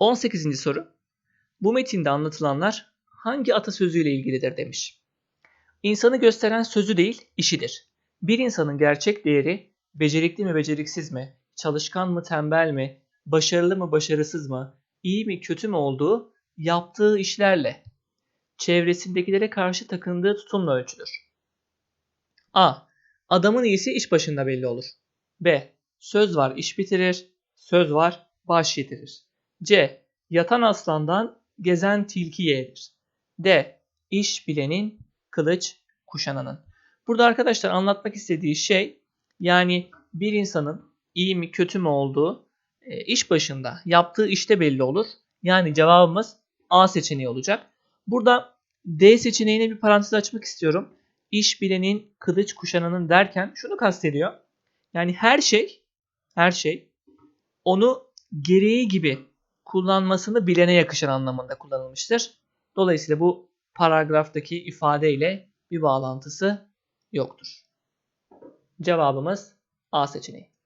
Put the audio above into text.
18. soru. Bu metinde anlatılanlar hangi atasözüyle ilgilidir demiş. İnsanı gösteren sözü değil, işidir. Bir insanın gerçek değeri becerikli mi beceriksiz mi, çalışkan mı tembel mi, başarılı mı başarısız mı, iyi mi kötü mü olduğu yaptığı işlerle, çevresindekilere karşı takındığı tutumla ölçülür. A. Adamın iyisi iş başında belli olur. B. Söz var iş bitirir, söz var baş yedirir. C. Yatan aslandan gezen tilki yeğdir. D. İş bilenin kılıç kuşananın. Burada arkadaşlar anlatmak istediği şey yani bir insanın iyi mi kötü mü olduğu e, iş başında yaptığı işte belli olur. Yani cevabımız A seçeneği olacak. Burada D seçeneğine bir parantez açmak istiyorum. İş bilenin kılıç kuşananın derken şunu kastediyor. Yani her şey her şey onu gereği gibi kullanmasını bilene yakışan anlamında kullanılmıştır. Dolayısıyla bu paragraftaki ifadeyle bir bağlantısı yoktur. Cevabımız A seçeneği.